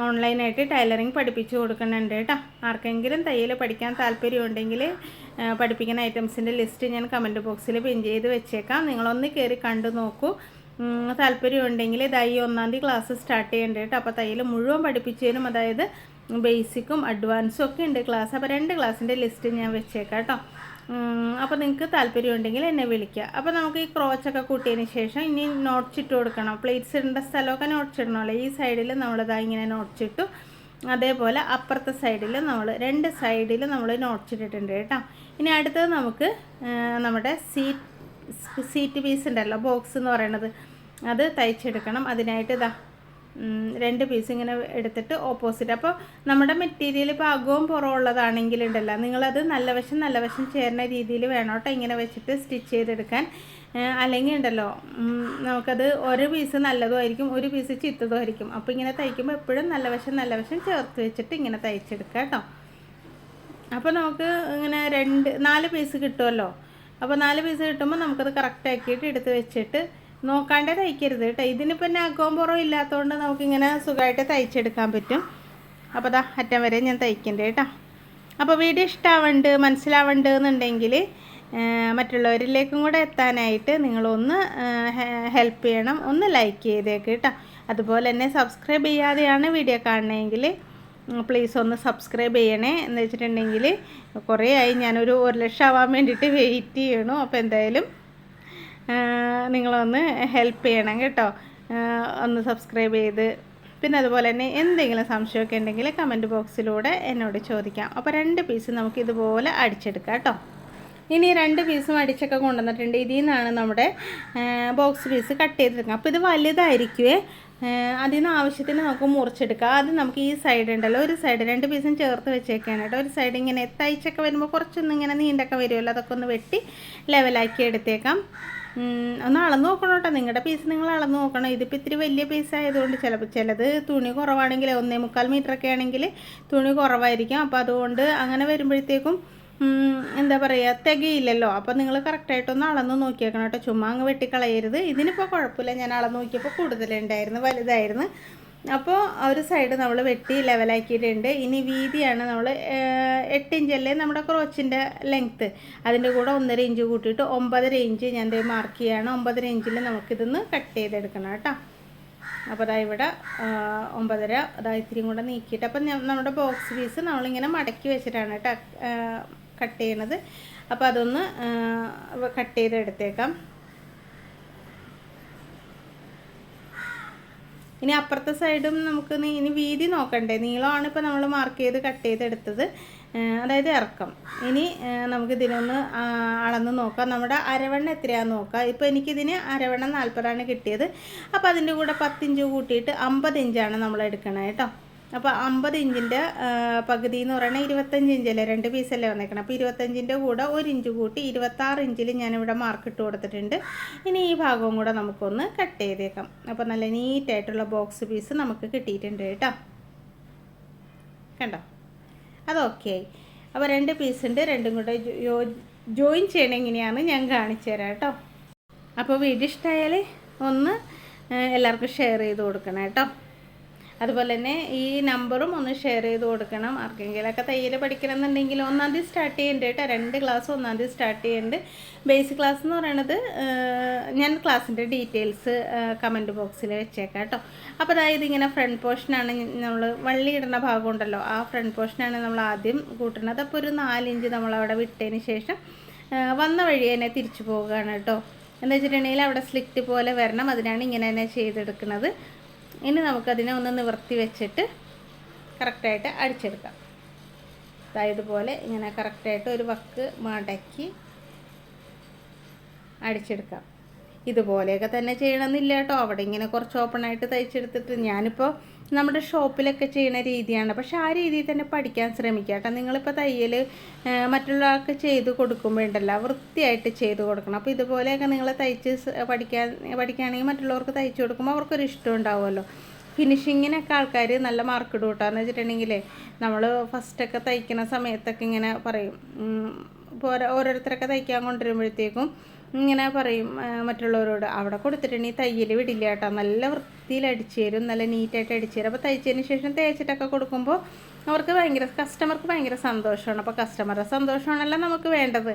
ഓൺലൈനായിട്ട് ടൈലറിങ് പഠിപ്പിച്ചു കൊടുക്കുന്നുണ്ട് കേട്ടോ. ആർക്കെങ്കിലും തയ്യൽ പഠിക്കാൻ താല്പര്യമുണ്ടെങ്കിൽ പഠിപ്പിക്കുന്ന ഐറ്റംസിന്റെ ലിസ്റ്റ് ഞാൻ കമന്റ് ബോക്സിൽ പിൻ ചെയ്ത് വെച്ചേക്കാം. നിങ്ങളൊന്ന് കയറി കണ്ടു നോക്കൂ. താല്പര്യമുണ്ടെങ്കിൽ ഇതായി ഒന്നാം തീയതി ക്ലാസ് സ്റ്റാർട്ട് ചെയ്യേണ്ടത് കേട്ടോ. അപ്പോൾ തയ്യൽ മുഴുവൻ പഠിപ്പിച്ചതിനും അതായത് ബേസിക്കും അഡ്വാൻസും ഒക്കെ ഉണ്ട്. ക്ലാസ് അപ്പോൾ രണ്ട് ക്ലാസ്സിന്റെ ലിസ്റ്റ് ഞാൻ വെച്ചേക്കാം കേട്ടോ. അപ്പോൾ നിങ്ങൾക്ക് താല്പര്യമുണ്ടെങ്കിൽ എന്നെ വിളിക്കുക അപ്പോൾ നമുക്ക് ഈ ക്രോച്ചൊക്കെ കൂട്ടിയതിന് ശേഷം ഇനി നോട്ട്സ് ഇട്ട് കൊടുക്കണം. പ്ലേറ്റ്സ് ഇടേണ്ട സ്ഥലമൊക്കെ നോട്ട്സ് ഇടണമല്ലോ ഈ സൈഡിൽ നമ്മളിതാ ഇങ്ങനെ നോട്ട്സ് ഇട്ടു. അതേപോലെ അപ്പുറത്തെ സൈഡിൽ നമ്മൾ രണ്ട് സൈഡിൽ നമ്മൾ നോട്ട്സ് ഇട്ടിട്ടുണ്ട് കേട്ടോ. ഇനി അടുത്തത് നമുക്ക് നമ്മുടെ സീറ്റ് സീറ്റ് പീസ് ഉണ്ടല്ലോ ബോക്സ് എന്ന് പറയണത് അത് തയ്ച്ചെടുക്കണം. അതിനായിട്ട് ഇതാ രണ്ട് പീസ് ഇങ്ങനെ എടുത്തിട്ട് ഓപ്പോസിറ്റ് അപ്പോൾ നമ്മുടെ മെറ്റീരിയൽ ഇപ്പോൾ അകവും പുറമുള്ളതാണെങ്കിൽ ഉണ്ടല്ലോ നിങ്ങളത് നല്ല വശം നല്ല വശം ചേരുന്ന രീതിയിൽ വേണം കേട്ടോ ഇങ്ങനെ വെച്ചിട്ട് സ്റ്റിച്ച് ചെയ്തെടുക്കാൻ. അല്ലെങ്കിൽ ഉണ്ടല്ലോ നമുക്കത് ഒരു പീസ് നല്ലതുമായിരിക്കും ഒരു പീസ് ചിത്തതുമായിരിക്കും അപ്പോൾ ഇങ്ങനെ തയ്ക്കുമ്പോൾ എപ്പോഴും നല്ല വശം നല്ല വശം ചേർത്ത് വെച്ചിട്ട് ഇങ്ങനെ തയ്ച്ചെടുക്കുക കേട്ടോ. അപ്പോൾ നമുക്ക് ഇങ്ങനെ രണ്ട് നാല് പീസ് കിട്ടുമല്ലോ. അപ്പോൾ നാല് പീസ് കിട്ടുമ്പോൾ നമുക്കത് കറക്റ്റ് ആക്കിയിട്ട് എടുത്ത് വെച്ചിട്ട് നോക്കാണ്ടേ തയ്ക്കരുത് കേട്ടോ. ഇതിനിപ്പോൾ നാക്കോം പുറം ഇല്ലാത്തതുകൊണ്ട് നമുക്കിങ്ങനെ സുഖമായിട്ട് തയ്ച്ചെടുക്കാൻ പറ്റും. അപ്പോൾ അതാ അറ്റം വരെ ഞാൻ തയ്ക്കണ്ടേ കേട്ടോ. അപ്പോൾ വീഡിയോ ഇഷ്ടമാവുന്നുണ്ട് മനസ്സിലാവുന്നുണ്ട് എന്നുണ്ടെങ്കിൽ മറ്റുള്ളവരിലേക്കും കൂടെ എത്താനായിട്ട് നിങ്ങളൊന്ന് ഹെൽപ്പ് ചെയ്യണം. ഒന്ന് ലൈക്ക് ചെയ്തേക്ക് കേട്ടോ. അതുപോലെ തന്നെ സബ്സ്ക്രൈബ് ചെയ്യാതെയാണ് വീഡിയോ കാണണമെങ്കിൽ പ്ലീസ് ഒന്ന് സബ്സ്ക്രൈബ് ചെയ്യണേ എന്ന് വെച്ചിട്ടുണ്ടെങ്കിൽ കുറേ ആയി ഞാനൊരു ഒരു ലക്ഷം ആവാൻ വേണ്ടിയിട്ട് വെയിറ്റ് ചെയ്യണു. അപ്പോൾ എന്തായാലും നിങ്ങളൊന്ന് ഹെൽപ്പ് ചെയ്യണം കേട്ടോ. ഒന്ന് സബ്സ്ക്രൈബ് ചെയ്ത്. പിന്നെ അതുപോലെ തന്നെ എന്തെങ്കിലും സംശയമൊക്കെ ഉണ്ടെങ്കിൽ കമന്റ് ബോക്സിലൂടെ എന്നോട് ചോദിക്കാം. അപ്പോൾ രണ്ട് പീസ് നമുക്ക് ഇതുപോലെ അടിച്ചെടുക്കാം കേട്ടോ. ഇനി രണ്ട് പീസും അടിച്ചൊക്കെ കൊണ്ടുവന്നിട്ടുണ്ട്. ഇതിൽ നിന്നാണ് നമ്മുടെ ബോക്സ് പീസ് കട്ട് ചെയ്തെടുക്കുക അപ്പോൾ ഇത് വലുതായിരിക്കുമേ നിന്ന് ആവശ്യത്തിന് നമുക്ക് മുറിച്ചെടുക്കാം. അത് നമുക്ക് ഈ സൈഡ് ഉണ്ടല്ലോ. ഒരു സൈഡ് രണ്ട് പീസും ചേർത്ത് വെച്ചേക്കാണ് കേട്ടോ. ഒരു സൈഡ് ഇങ്ങനെ തയ്ച്ചൊക്കെ വരുമ്പോൾ കുറച്ചൊന്നും ഇങ്ങനെ നീണ്ടൊക്കെ വരുമല്ലോ. അതൊക്കെ ഒന്ന് വെട്ടി ലെവലാക്കി എടുത്തേക്കാം. ഒന്ന് അളന്ന് നോക്കണം കേട്ടോ. നിങ്ങളുടെ പീസ് നിങ്ങൾ അളന്ന് നോക്കണം. ഇതിപ്പോൾ ഇത്തിരി വലിയ പീസ് ആയതുകൊണ്ട് ചിലപ്പോൾ ചിലത് തുണി കുറവാണെങ്കിൽ ഒന്നേ മുക്കാൽ മീറ്റർ ഒക്കെ ആണെങ്കിൽ തുണി കുറവായിരിക്കും. അപ്പോൾ അതുകൊണ്ട് അങ്ങനെ വരുമ്പോഴത്തേക്കും എന്താ പറയുക തികയില്ലല്ലോ. അപ്പോൾ നിങ്ങൾ കറക്റ്റായിട്ടൊന്ന് അളന്ന് നോക്കിയേക്കണം കേട്ടോ. ചുമ്മാ അങ്ങ് വെട്ടിക്കളയരുത്. ഇതിനിപ്പോൾ കുഴപ്പമില്ല. ഞാൻ അളന്ന് നോക്കിയപ്പോൾ കൂടുതലുണ്ടായിരുന്നു വലുതായിരുന്നു. അപ്പോൾ ഒരു സൈഡ് നമ്മൾ വെട്ടി ലെവലാക്കിയിട്ടുണ്ട് ഇനി വീതിയാണ് നമ്മൾ എട്ട് ഇഞ്ചല്ലേ നമ്മുടെ ക്രോച്ചിന്റെ ലെങ്ത്ത് അതിന്റെ കൂടെ ഒന്നര ഇഞ്ച് കൂട്ടിയിട്ട് ഒമ്പതര ഇഞ്ച് ഞാൻ മാർക്ക് ചെയ്യുകയാണ് ഒമ്പതര ഇഞ്ചിൽ നമുക്കിതൊന്ന് കട്ട് ചെയ്തെടുക്കണം കേട്ടോ. അപ്പോൾ അതാ ഇവിടെ ഒമ്പതര അതാ ഇത്തിരിയും കൂടെ നീക്കിയിട്ട്. അപ്പം നമ്മുടെ ബോക്സ് പീസ് നമ്മളിങ്ങനെ മടക്കി വെച്ചിട്ടാണ് കേട്ടോ കട്ട് ചെയ്യണത്. അപ്പോൾ അതൊന്ന് കട്ട് ചെയ്തെടുത്തേക്കാം. ഇനി അപ്പുറത്തെ സൈഡും നമുക്ക് ഇനി വീതി നോക്കണ്ടേ. നീളമാണ് ഇപ്പോൾ നമ്മൾ മാർക്ക് ചെയ്ത് കട്ട് ചെയ്തെടുത്തത്. അതായത് ഇറക്കം. ഇനി നമുക്ക് ഇതിനൊന്ന് അളന്ന് നോക്കാം. നമ്മുടെ അരവണ്ണ എത്രയാണെന്ന് നോക്കാം. ഇപ്പോൾ എനിക്കിതിന് അരവണ്ണ നാൽപ്പതാണ് കിട്ടിയത്. അപ്പോൾ അതിന്റെ കൂടെ പത്തിഞ്ച് കൂട്ടിയിട്ട് അമ്പത് ഇഞ്ചാണ് നമ്മൾ എടുക്കണേ കേട്ടോ. അപ്പോൾ അമ്പത് ഇഞ്ചിന്റെ പകുതി എന്ന് പറയുന്നത് ഇരുപത്തഞ്ച് ഇഞ്ചല്ലേ? രണ്ട് പീസല്ലേ വന്നേക്കണം. അപ്പോൾ ഇരുപത്തഞ്ചിന്റെ കൂടെ ഒരു ഇഞ്ച് കൂട്ടി ഇരുപത്താറ് ഇഞ്ചിൽ ഞാനിവിടെ മാർക്ക് ഇട്ട് കൊടുത്തിട്ടുണ്ട്. ഇനി ഈ ഭാഗവും കൂടെ നമുക്കൊന്ന് കട്ട് ചെയ്തേക്കാം. അപ്പോൾ നല്ല നീറ്റായിട്ടുള്ള ബോക്സ് പീസ് നമുക്ക് കിട്ടിയിട്ടുണ്ട് കേട്ടോ. കണ്ടോ? അതൊക്കെ ആയി. അപ്പോൾ രണ്ട് പീസ് ഉണ്ട് രണ്ടും കൂടെ ജോയിൻ ചെയ്യണ എങ്ങനെയാണ് ഞാൻ കാണിച്ചു തരാം കേട്ടോ. അപ്പോൾ വീഡിയോ ഇഷ്ടമായാൽ ഒന്ന് എല്ലാവർക്കും ഷെയർ ചെയ്ത് കൊടുക്കണം കേട്ടോ. അതുപോലെ തന്നെ ഈ നമ്പറും ഒന്ന് ഷെയർ ചെയ്ത് കൊടുക്കണം. ആർക്കെങ്കിലുമൊക്കെ തയ്യൽ പഠിക്കണം എന്നുണ്ടെങ്കിൽ ഒന്നാം തീയതി സ്റ്റാർട്ട് ചെയ്യുന്നുണ്ട് കേട്ടോ. രണ്ട് ക്ലാസ് ഒന്നാം തീയതി സ്റ്റാർട്ട് ചെയ്യേണ്ടത് ബേസിക് ക്ലാസ് എന്ന് പറയണത് ഞാൻ ക്ലാസ്സിന്റെ ഡീറ്റെയിൽസ് കമന്റ് ബോക്സിൽ വെച്ചേക്കാം കേട്ടോ. അപ്പോൾ അതായത് ഇങ്ങനെ ഫ്രണ്ട് പോർഷനാണ് നമ്മൾ വള്ളി ഇടുന്ന ഭാഗം ഉണ്ടല്ലോ ആ ഫ്രണ്ട് പോർഷനാണ് നമ്മൾ ആദ്യം കൂട്ടുന്നത് അപ്പോൾ ഒരു നാലിഞ്ച് നമ്മളവിടെ വിട്ടതിന് ശേഷം വന്ന വഴി തന്നെ തിരിച്ചു പോവുകയാണ് കേട്ടോ. എന്താ വെച്ചിട്ടുണ്ടെങ്കിൽ അവിടെ സ്ലിറ്റ് പോലെ വരണം. അതിനാണ് ഇങ്ങനെ തന്നെ ചെയ്തെടുക്കുന്നത് ഇനി നമുക്കതിനെ ഒന്ന് നിവർത്തി വെച്ചിട്ട് കറക്റ്റായിട്ട് അടിച്ചെടുക്കാം. ഇതുപോലെ ഇങ്ങനെ കറക്റ്റായിട്ട് ഒരു വക്ക് മടക്കി അടിച്ചെടുക്കാം. ഇതുപോലെയൊക്കെ തന്നെ ചെയ്യണമെന്നില്ല കേട്ടോ. അവിടെ ഇങ്ങനെ കുറച്ച് ഓപ്പണായിട്ട് തയ്ച്ചെടുത്തിട്ട് ഞാനിപ്പോൾ നമ്മുടെ ഷോപ്പിലൊക്കെ ചെയ്യുന്ന രീതിയാണ്. പക്ഷെ ആ രീതിയിൽ തന്നെ പഠിക്കാൻ ശ്രമിക്കുക കേട്ടോ. നിങ്ങളിപ്പോൾ തയ്യൽ മറ്റുള്ള ആൾക്ക് ചെയ്ത് കൊടുക്കുമ്പോൾ ഉണ്ടല്ലോ വൃത്തിയായിട്ട് ചെയ്ത് കൊടുക്കണം. അപ്പോൾ ഇതുപോലെയൊക്കെ നിങ്ങൾ തയ്ച്ച് പഠിക്കാൻ പഠിക്കുകയാണെങ്കിൽ മറ്റുള്ളവർക്ക് തയ്ച്ചു കൊടുക്കുമ്പോൾ അവർക്കൊരു ഇഷ്ടം ഉണ്ടാവുമല്ലോ. ഫിനിഷിങ്ങിനൊക്കെ ആൾക്കാർ നല്ല മാർക്ക് ഇടും കേട്ടോ. എന്ന് വെച്ചിട്ടുണ്ടെങ്കിൽ നമ്മൾ ഫസ്റ്റൊക്കെ തയ്ക്കുന്ന സമയത്തൊക്കെ ഇങ്ങനെ പറയും. ഇപ്പോൾ ഓരോ ഓരോരുത്തരൊക്കെ തയ്ക്കാൻ കൊണ്ടുവരുമ്പോഴത്തേക്കും ഇങ്ങനെ പറയും മറ്റുള്ളവരോട് അവിടെ കൊടുത്തിട്ടുണ്ടെങ്കിൽ തയ്യൽ വിടില്ല കേട്ടോ. നല്ല വൃത്തിയിൽ അടിച്ചു തരും നല്ല നീറ്റായിട്ട് അടിച്ചു തരും അപ്പോൾ തയ്ച്ചതിന് ശേഷം തേച്ചിട്ടൊക്കെ കൊടുക്കുമ്പോൾ അവർക്ക് ഭയങ്കര കസ്റ്റമർക്ക് ഭയങ്കര സന്തോഷമാണ്. അപ്പോൾ കസ്റ്റമറുടെ സന്തോഷമാണല്ലോ നമുക്ക് വേണ്ടത്.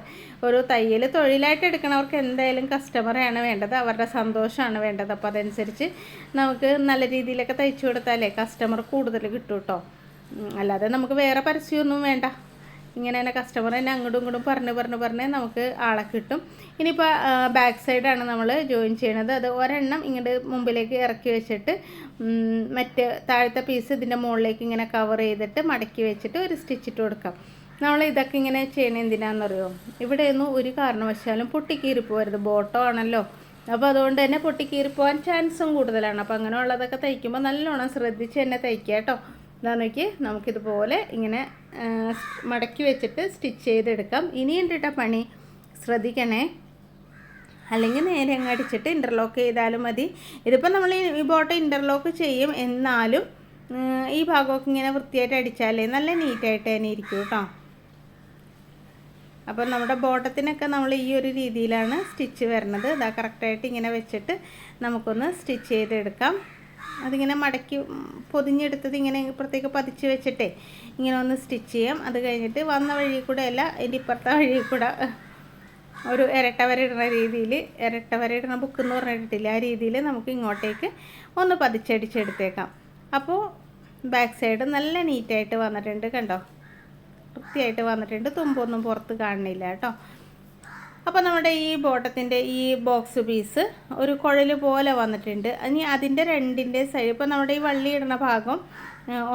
ഒരു തയ്യൽ തൊഴിലായിട്ട് എടുക്കണവർക്ക് എന്തായാലും കസ്റ്റമറെയാണ് വേണ്ടത്. അവരുടെ സന്തോഷമാണ് വേണ്ടത്. അപ്പോൾ അതനുസരിച്ച് നമുക്ക് നല്ല രീതിയിലൊക്കെ തയ്ച്ചു കൊടുത്താലേ കസ്റ്റമർ കൂടുതൽ കിട്ടും കേട്ടോ അല്ലാതെ നമുക്ക് വേറെ പരസ്യമൊന്നും വേണ്ട. ഇങ്ങനെ തന്നെ കസ്റ്റമർ തന്നെ അങ്ങോട്ടും ഇങ്ങോട്ടും പറഞ്ഞ് പറഞ്ഞ് പറഞ്ഞ് നമുക്ക് ആളെ കിട്ടും. ഇനിയിപ്പോൾ ബാക്ക് സൈഡാണ് നമ്മൾ ജോയിൻ ചെയ്യണത്. അത് ഒരെണ്ണം ഇങ്ങോട്ട് മുമ്പിലേക്ക് ഇറക്കി വെച്ചിട്ട് മറ്റ് താഴത്തെ പീസ് ഇതിന്റെ മുകളിലേക്ക് ഇങ്ങനെ കവർ ചെയ്തിട്ട് മടക്കി വെച്ചിട്ട് ഒരു സ്റ്റിച്ച് ഇട്ട് കൊടുക്കാം. നമ്മൾ ഇതൊക്കെ ഇങ്ങനെ ചെയ്യണത് എന്തിനാണെന്നറിയോ ഇവിടെയൊന്നും ഒരു കാരണവശാലും പൊട്ടിക്കീറി പോകരുത് ബോട്ടോ ആണല്ലോ. അപ്പോൾ അതുകൊണ്ട് തന്നെ പൊട്ടിക്കീറി പോകാൻ ചാൻസും കൂടുതലാണ്. അപ്പോൾ അങ്ങനെയുള്ളതൊക്കെ തയ്ക്കുമ്പോൾ നല്ലോണം ശ്രദ്ധിച്ച് തന്നെ തയ്ക്കുക കേട്ടോ. ഇതാ നോക്കി നമുക്കിതുപോലെ ഇങ്ങനെ മടക്കി വെച്ചിട്ട് സ്റ്റിച്ച് ചെയ്തെടുക്കാം. ഇനിയും കേട്ടോ പണി? ശ്രദ്ധിക്കണേ. അല്ലെങ്കിൽ നേരെ അങ്ങ് അടിച്ചിട്ട് ഇന്റർലോക്ക് ചെയ്താലും മതി. ഇതിപ്പോൾ നമ്മൾ ഈ ബോട്ട് ഇന്റർലോക്ക് ചെയ്യും. എന്നാലും ഈ ഭാഗമൊക്കെ ഇങ്ങനെ വൃത്തിയായിട്ട് അടിച്ചാലേ നല്ല നീറ്റായിട്ട് തന്നെ ഇരിക്കും കേട്ടോ അപ്പോൾ നമ്മുടെ ബോട്ടത്തിനൊക്കെ നമ്മൾ ഈ ഒരു രീതിയിലാണ് സ്റ്റിച്ച് വരുന്നത് ഇതാ കറക്റ്റായിട്ട് ഇങ്ങനെ വെച്ചിട്ട് നമുക്കൊന്ന് സ്റ്റിച്ച് ചെയ്തെടുക്കാം. അതിങ്ങനെ മടക്കി പൊതിഞ്ഞെടുത്തത് ഇങ്ങനെ ഇപ്പുറത്തേക്ക് പതിച്ച് വെച്ചിട്ടേ ഇങ്ങനെ ഒന്ന് സ്റ്റിച്ച് ചെയ്യാം. അത് കഴിഞ്ഞിട്ട് വന്ന വഴി കൂടെ അല്ല അതിന്റെ ഇപ്പുറത്തെ വഴി കൂടെ ഒരു ഇരട്ട വര ഇടുന്ന രീതിയിൽ ഇരട്ട വര ഇടുന്ന ബുക്ക് എന്ന് പറഞ്ഞിട്ടില്ല ആ രീതിയിൽ നമുക്ക് ഇങ്ങോട്ടേക്ക് ഒന്ന് പതിച്ചടിച്ചെടുത്തേക്കാം. അപ്പോൾ ബാക്ക് സൈഡ് നല്ല നീറ്റായിട്ട് വന്നിട്ടുണ്ട് കണ്ടോ? വൃത്തിയായിട്ട് വന്നിട്ടുണ്ട്. തുമ്പൊന്നും പുറത്ത് കാണുന്നില്ല കേട്ടോ. അപ്പോൾ നമ്മുടെ ഈ ബോട്ടത്തിന്റെ ഈ ബോക്സ് പീസ് ഒരു കുഴൽ പോലെ വന്നിട്ടുണ്ട്. ഇനി അതിന്റെ രണ്ടിന്റെ സൈഡ് ഇപ്പോൾ നമ്മുടെ ഈ വള്ളി ഇടുന്ന ഭാഗം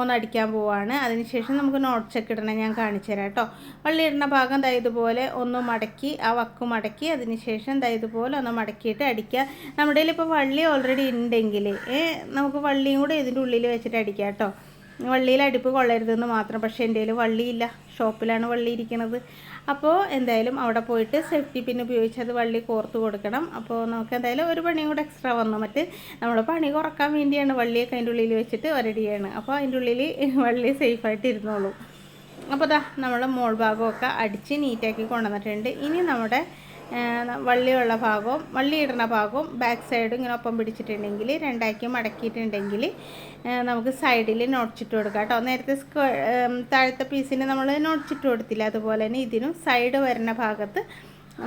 ഒന്നടിക്കാൻ പോവാണ്. അതിനുശേഷം നമുക്ക് നോട്ട് ചെക്ക് ഇടണം ഞാൻ കാണിച്ചു തരാം കേട്ടോ വള്ളി ഇടുന്ന ഭാഗം ദാ ഇതുപോലെ ഒന്ന് മടക്കി ആ വക്ക് മടക്കി അതിനുശേഷം ദാ ഇതുപോലെ ഒന്ന് മടക്കിയിട്ട് അടിക്കുക. നമ്മുടെ കയ്യിൽ ഇപ്പോൾ വള്ളി ഓൾറെഡി ഉണ്ടെങ്കിൽ നമുക്ക് വള്ളിയും കൂടെ ഇതിന്റെ ഉള്ളിൽ വെച്ചിട്ട് അടിക്കാം കേട്ടോ വള്ളിയിൽ അടുപ്പ് കൊള്ളരുതെന്ന് മാത്രം. പക്ഷേ എന്റെ കയ്യിൽ വള്ളിയില്ല. ഷോപ്പിലാണ് വള്ളി ഇരിക്കുന്നത് അപ്പോൾ എന്തായാലും അവിടെ പോയിട്ട് സേഫ്റ്റി പിൻ ഉപയോഗിച്ച് അത് വള്ളി കോർത്ത് കൊടുക്കണം. അപ്പോൾ നമുക്ക് എന്തായാലും ഒരു പണിയും കൂടെ എക്സ്ട്രാ വന്നു. മറ്റ് നമ്മൾ പണി കുറയ്ക്കാൻ വേണ്ടിയാണ് വള്ളിയൊക്കെ അതിന്റെ ഉള്ളിൽ വെച്ചിട്ട് ഒരടിയാണ്. അപ്പോൾ അതിന്റെ ഉള്ളിൽ വള്ളി സേഫ് ആയിട്ട് ഇരുന്നോളൂ. അപ്പോൾ ദാ നമ്മൾ മോൾ ഭാഗമൊക്കെ അടിച്ച് നീറ്റാക്കി കൊണ്ടുവന്നിട്ടുണ്ട്. ഇനി നമ്മുടെ വള്ളിയുള്ള ഭാഗവും വള്ളി ഇടുന്ന ഭാഗവും ബാക്ക് സൈഡും ഇങ്ങനെ ഒപ്പം പിടിച്ചിട്ടുണ്ടെങ്കിൽ രണ്ടാക്കി മടക്കിയിട്ടുണ്ടെങ്കിൽ നമുക്ക് സൈഡിൽ നോട്ടിച്ചിട്ട് കൊടുക്കാം കേട്ടോ. നേരത്തെ സ്ക്വ താഴത്തെ പീസിന് നമ്മൾ നോട്ടിച്ചിട്ട് കൊടുത്തില്ല. അതുപോലെ തന്നെ ഇതിനും സൈഡ് വരുന്ന ഭാഗത്ത്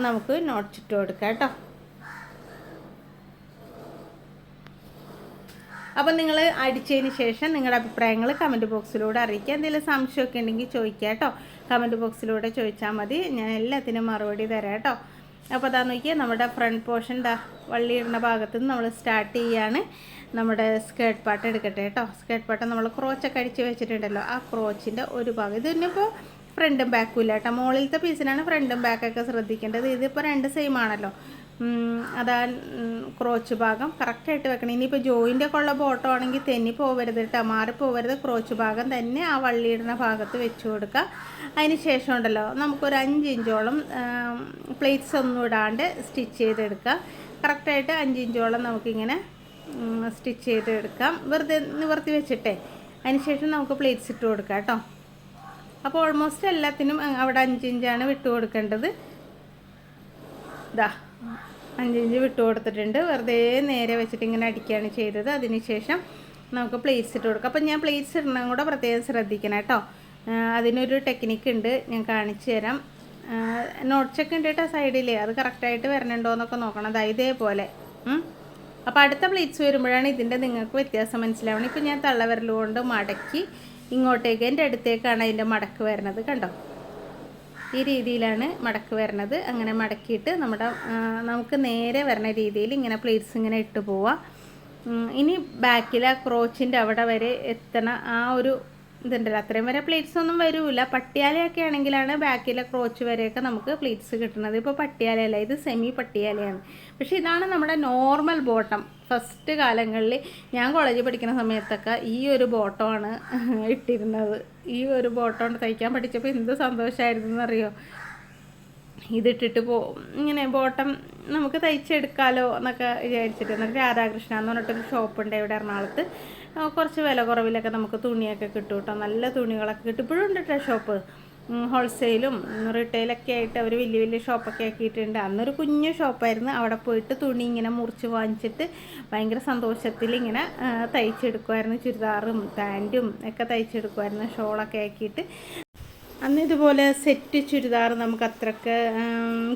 നമുക്ക് നോട്ടിച്ചിട്ട് കൊടുക്കാം കേട്ടോ. അപ്പം നിങ്ങൾ അടിച്ചതിന് ശേഷം നിങ്ങളുടെ അഭിപ്രായങ്ങൾ കമന്റ് ബോക്സിലൂടെ അറിയിക്കുക. എന്തെങ്കിലും സംശയമൊക്കെ ഉണ്ടെങ്കിൽ ചോദിക്കുക കേട്ടോ. കമന്റ് ബോക്സിലൂടെ ചോദിച്ചാൽ മതി. ഞാൻ എല്ലാത്തിനും മറുപടി തരാം കേട്ടോ. അപ്പോൾ അതാ നോക്കിയാൽ നമ്മുടെ ഫ്രണ്ട് പോർഷൻ ദാ വള്ളിയിടുന്ന ഭാഗത്ത് നിന്ന് നമ്മൾ സ്റ്റാർട്ട് ചെയ്യാണ്. നമ്മുടെ സ്കേർട്ട് പാട്ട് എടുക്കട്ടെ കേട്ടോ. സ്കേർട്ട് പാട്ട് നമ്മൾ ക്രോച്ചൊക്കെ അടിച്ച് വെച്ചിട്ടുണ്ടല്ലോ. ആ ക്രോച്ചിന്റെ ഒരു ഭാഗം. ഇത് തന്നെയിപ്പോൾ ഫ്രണ്ടും ബാക്കും ഇല്ല കേട്ടോ. മുകളിലത്തെ പീസിനാണ് ഫ്രണ്ടും ബാക്കൊക്കെ ശ്രദ്ധിക്കേണ്ടത്. ഇതിപ്പോൾ രണ്ട് സെയിം ആണല്ലോ. അതാ ക്രോച്ച് ഭാഗം കറക്റ്റായിട്ട് വെക്കണം. ഇനിയിപ്പോൾ ജോയിന്റെ ഒക്കെ ഉള്ള ബോട്ടം ആണെങ്കിൽ തെന്നി പോകരുത് കേട്ടോ പോകരുത് ക്രോച്ച് ഭാഗം തന്നെ ആ വള്ളിയിടുന്ന ഭാഗത്ത് വെച്ച് കൊടുക്കുക അതിന് ശേഷം ഉണ്ടല്ലോ നമുക്കൊരു അഞ്ച് ഇഞ്ചോളം പ്ലേറ്റ്സ് ഒന്നും ഇടാണ്ട് സ്റ്റിച്ച് ചെയ്തെടുക്കുക കറക്റ്റായിട്ട് അഞ്ച് ഇഞ്ചോളം നമുക്കിങ്ങനെ സ്റ്റിച്ച് ചെയ്തെടുക്കാം. വെറുതെ നിവർത്തി വെച്ചിട്ടേ. അതിന് ശേഷം നമുക്ക് പ്ലേറ്റ്സ് ഇട്ട് കൊടുക്കാം കേട്ടോ അപ്പോൾ ഓൾമോസ്റ്റ് എല്ലാത്തിനും അവിടെ അഞ്ച് ഇഞ്ചാണ് വിട്ട് കൊടുക്കേണ്ടത്. ഇതാ അഞ്ചിഞ്ച് വിട്ട് കൊടുത്തിട്ടുണ്ട്. വെറുതെ നേരെ വെച്ചിട്ട് ഇങ്ങനെ അടിക്കുകയാണ് ചെയ്തത്. അതിനുശേഷം നമുക്ക് പ്ലേറ്റ്സ് ഇട്ട് കൊടുക്കാം. അപ്പം ഞാൻ പ്ലേറ്റ്സ് ഇടണം കൂടെ പ്രത്യേകം ശ്രദ്ധിക്കണം കേട്ടോ. അതിനൊരു ടെക്നിക്ക് ഉണ്ട്. ഞാൻ കാണിച്ചു തരാം. നോട്ട് ചെക്ക് ഉണ്ട് കേട്ടോ സൈഡിൽ അത് കറക്റ്റായിട്ട് വരണുണ്ടോ എന്നൊക്കെ നോക്കണം. അതായത് ഇതേപോലെ. അപ്പോൾ അടുത്ത പ്ലേറ്റ്സ് വരുമ്പോഴാണ് ഇതിന്റെ നിങ്ങൾക്ക് വ്യത്യാസം മനസ്സിലാവണം ഇപ്പം ഞാൻ തള്ളവരലുകൊണ്ട് മടക്കി ഇങ്ങോട്ടേക്ക് എന്റെ അടുത്തേക്കാണ് അതിന്റെ മടക്ക് വരുന്നത് കണ്ടോ? ഈ രീതിയിലാണ് മടക്ക് വരണത്. അങ്ങനെ മടക്കിയിട്ട് നമ്മുടെ നമുക്ക് നേരെ വരണ രീതിയിൽ ഇങ്ങനെ പ്ലേറ്റ്സ് ഇങ്ങനെ ഇട്ട് പോവാം. ഇനി ബാക്കിലെ ക്രോച്ചിന്റെ അവിടെ വരെ എത്തണ ആ ഒരു ഇതുണ്ടല്ലോ അത്രയും വരെ പ്ലേറ്റ്സ് ഒന്നും വരില്ല പട്ടിയാലയൊക്കെ ആണെങ്കിലാണ് ബാക്കിലെ ക്രോച്ച് വരെയൊക്കെ നമുക്ക് പ്ലേറ്റ്സ് കിട്ടുന്നത്. ഇപ്പോൾ പട്ടിയാലയല്ല ഇത് സെമി പട്ടിയാലയാണ്. പക്ഷേ ഇതാണ് നമ്മുടെ നോർമൽ ബോട്ടം ഫസ്റ്റ് കാലങ്ങളിൽ ഞാൻ കോളേജിൽ പഠിക്കുന്ന സമയത്തൊക്കെ ഈ ഒരു ബോട്ടമാണ് ഇട്ടിരുന്നത്. ഈ ഒരു ബോട്ടം തയ്ക്കാൻ പഠിച്ചപ്പോൾ എന്ത് സന്തോഷമായിരുന്നു എന്നറിയോ ഇതിട്ടിട്ട് പോ ഇങ്ങനെ ബോട്ടം നമുക്ക് തയ്ച്ചെടുക്കാലോ എന്നൊക്കെ വിചാരിച്ചിട്ട്. എന്നിട്ട് രാധാകൃഷ്ണ എന്ന് പറഞ്ഞിട്ടൊരു ഷോപ്പുണ്ട് ഇവിടെ എറണാകുളത്ത്. കുറച്ച് വില കുറവിലൊക്കെ നമുക്ക് തുണിയൊക്കെ കിട്ടും കേട്ടോ നല്ല തുണികളൊക്കെ കിട്ടും. ഇപ്പോഴും ഉണ്ട് കേട്ടോ ഷോപ്പ്. ഹോൾസെയിലും റീറ്റെയിലൊക്കെ ആയിട്ട് അവർ വലിയ വലിയ ഷോപ്പൊക്കെ ആക്കിയിട്ടുണ്ട്. അന്നൊരു കുഞ്ഞു ഷോപ്പായിരുന്നു അവിടെ പോയിട്ട് തുണി ഇങ്ങനെ മുറിച്ച് വാങ്ങിച്ചിട്ട് ഭയങ്കര സന്തോഷത്തിൽ ഇങ്ങനെ തയ്ച്ചെടുക്കുമായിരുന്നു ചുരിദാറും പാന്റും ഒക്കെ തയ്ച്ചെടുക്കുമായിരുന്നു ഷോളൊക്കെ ആക്കിയിട്ട് അന്ന് ഇതുപോലെ സെറ്റ് ചുരിദാർ നമുക്ക് അത്രയ്ക്ക്